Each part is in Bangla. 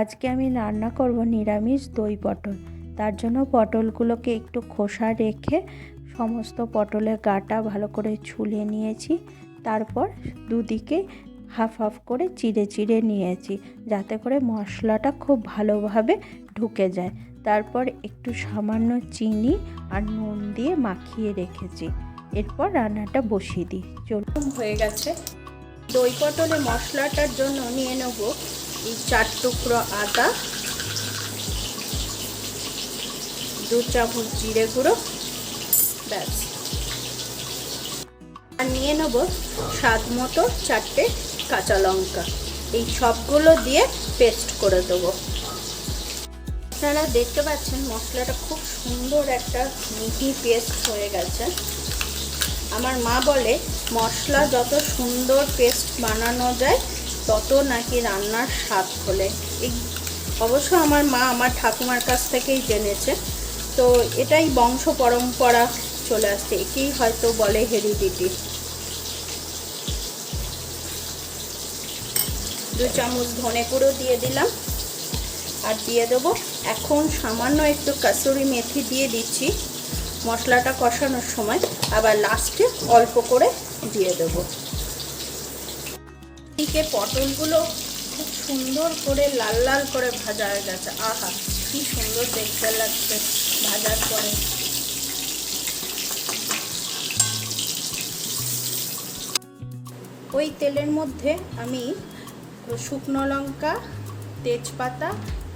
আজকে আমি রান্না করব নিরামিষ দই পটল। তার জন্য পটলগুলোকে একটু খোসা রেখে সমস্ত পটলের গাটা ভালো করে ছুলে নিয়েছি। তারপর দুদিকে হাফ হাফ করে চিড়ে চিড়ে নিয়েছি যাতে করে মশলাটা খুব ভালোভাবে ঢুকে যায়। তারপর একটু সামান্য চিনি আর নুন দিয়ে মাখিয়ে রেখেছি। এরপর রান্নাটা বসিয়ে দিই। চলুন, হয়ে গেছে। দই পটলে মশলাটার জন্য নিয়ে নেব এই চার টুকরো আদা, দু চামচ জিরে গুঁড়ো, ব্যাস। আর নিয়ে নেব স্বাদ মতো চারটে কাঁচা লঙ্কা। এই সবগুলো দিয়ে পেস্ট করে দেবো। আপনারা দেখতে পাচ্ছেন মশলাটা খুব সুন্দর একটা মিহি পেস্ট হয়ে গেছে। আমার মা বলে, মশলা যত সুন্দর পেস্ট বানানো যায় তত নাকি রান্নার স্বাদ খোলে। এই অবশ্য আমার মা আমার ঠাকুমার কাছ থেকেই জেনেছে। তো এটাই বংশ পরম্পরা চলে আসছে। একেই হয়তো বলে হেরিডিটি। দু চামচ ধনে গুঁড়ো দিয়ে দিলাম। আর দিয়ে দেবো এখন সামান্য একটু কাসুরি মেথি দিয়ে দিচ্ছি মশলাটা কষানোর সময়। আবার লাস্টে অল্প করে দিয়ে দেবো। এদিকে পটলগুলো খুব সুন্দর করে লাল লাল করে ভাজা হয়ে গেছে। আহা, কি সুন্দর দেখতে লাগছে ভাজার পরে। ওই তেলের মধ্যে আমি শুকনো লঙ্কা, তেজপাতা,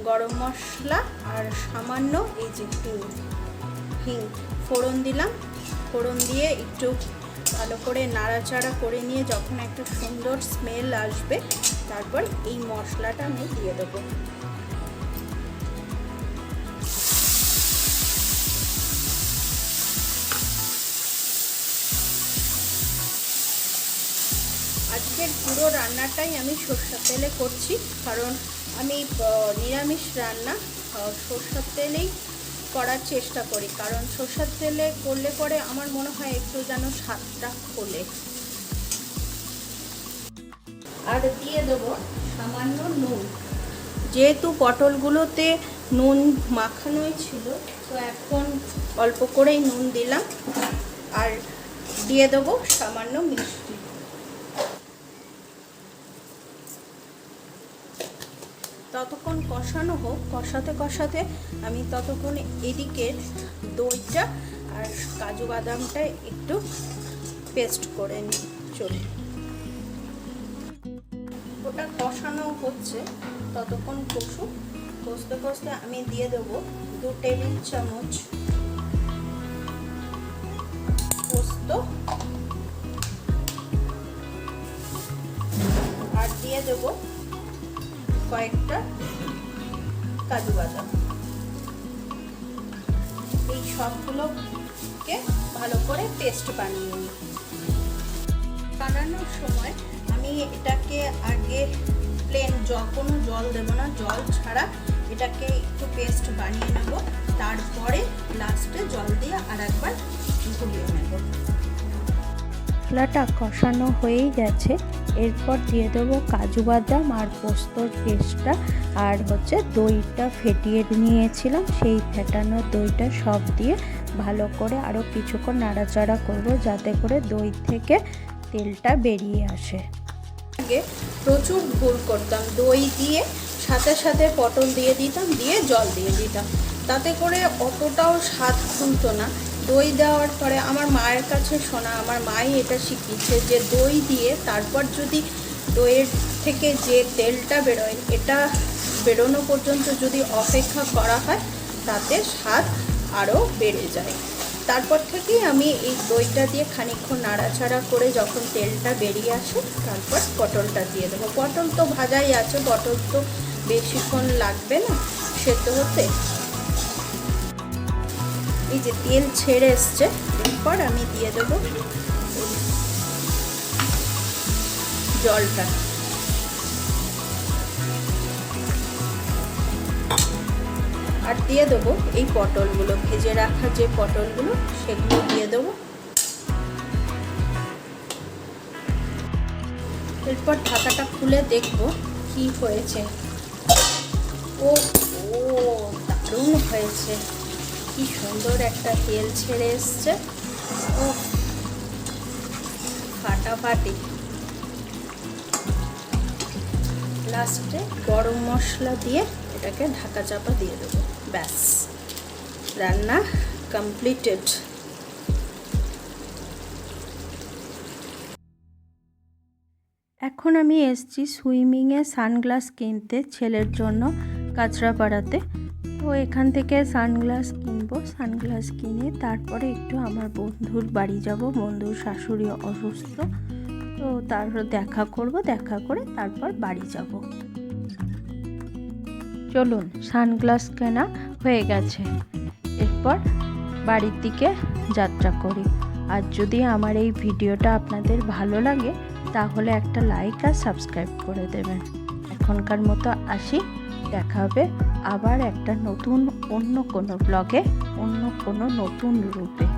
গরম মশলা আর সামান্য এই যে হিং, ফোড়ন দিলাম। ফোড়ন দিয়ে একটু ভালো করে নাড়াচাড়া করে নিয়ে যখন একটা সুন্দর স্মেল আসবে, তারপর এই মশলাটা আমি দিয়ে দেবো। আজকের পুরো রান্নাটাই আমি সর্ষের তেলে করছি, কারণ আমি নিরামিষ রান্না সর্ষের তেলেই করার চেষ্টা করি, কারণ সর্ষের তেলে করলে পরে আমার মনে হয় একটু যেন স্বাদটা খোলে। আর দিয়ে দেবো সামান্য নুন। যেহেতু পটলগুলোতে নুন মাখানোই ছিল, তো এখন অল্প করেই নুন দিলাম। আর দিয়ে দেবো সামান্য মিষ্টি। ততক্ষণ কষানো হোক, কষাতে কষাতে আমি ততক্ষণ এদিকে দইটা আর কাজু বাদামটা একটু পেস্ট করে নিই চলে ওটা কষানো হচ্ছে, ততক্ষণ কষু কষতে কষতে আমি দিয়ে দেবো দু টেবিল চামচ পোস্ত। আর দিয়ে দেবো কয়েকটা কাজু বাদাম। এই সবগুলোকে ভালো করে পেস্ট বানিয়ে নিই। বানানোর সময় আমি এটাকে আগে প্লেন জল, কোনো জল দেব না, জল ছাড়া এটাকে একটু পেস্ট বানিয়ে নেব। তারপরে লাস্টে জল দিয়ে আর একবার ঘুরিয়ে নেব। মশলাটা কষানো হয়েই গেছে। এরপর দিয়ে দেবো কাজু বাদাম আর পোস্তর পেস্টটা। আর হচ্ছে দইটা ফেটিয়ে নিয়েছিলাম, সেই ফেটানো দইটা সব দিয়ে ভালো করে আরও কিছুক্ষণ নাড়াচাড়া করব যাতে করে দই থেকে তেলটা বেরিয়ে আসে। আগে প্রচুর ভুল করতাম, দই দিয়ে সাথে সাথে পটল দিয়ে দিতাম, দিয়ে জল দিয়ে দিতাম। তাতে করে অতটাও স্বাদ খুলতো না। দই দেওয়ার পরে আমার মায়ের কাছে শোনা, আমার মাই এটা শিখিয়েছে যে দই দিয়ে তারপর যদি দইয়ের থেকে যে তেলটা বেরোয়, এটা বেরোনো পর্যন্ত যদি অপেক্ষা করা হয়, তাতে স্বাদ আরও বেড়ে যায়। তারপর থেকেই আমি এই দইটা দিয়ে খানিক্ষণ নাড়াচাড়া করে যখন তেলটা বেরিয়ে আসে, তারপর পটলটা দিয়ে দেবো। পটল তো ভাজাই আছে, পটল তো বেশিক্ষণ লাগবে না, সেদ্ধ হতে এই যে তেল ছেড়ে এসছে, এরপর আমি দিয়ে দেবো জলটা। আর দিয়ে দেবো এই পটলগুলো, ভেজে রাখা যে পটলগুলো, সেগুলো দিয়ে দেবো। এরপর ঢাকাটা খুলে দেখব কি হয়েছে। ও ও দারুণ হয়েছে। কি সুন্দর একটা তেল ছেড়ে এসছে। ও ফাটাফাটি। লাস্টে গরম মশলা দিয়ে এটাকে ঢাকা চাপা দিয়ে দেবো। ব্যাস, রান্না কমপ্লিটেড এখন আমি এসছি সুইমিংয়ে সানগ্লাস কিনতে ছেলের জন্য কাঁচরাপাড়াতে। তো এখান থেকে সানগ্লাস কিনবো, সানগ্লাস কিনে তারপরে একটু আমার বন্ধুর বাড়ি যাব, বন্ধুর শাশুড়ি অসুস্থ। তো তারপর দেখা করব, দেখা করে তারপর বাড়ি যাব। চলুন, সানগ্লাস কেনা হয়ে গেছে। এরপর বাড়ির দিকে যাত্রা করি। আর যদি আমার এই ভিডিওটা আপনাদের ভালো লাগে, তাহলে একটা লাইক আর সাবস্ক্রাইব করে দেবেন। এখনকার মতো আসি, দেখা হবে আবার একটা নতুন অন্য কোনো ব্লগে অন্য কোনো নতুন রূপে।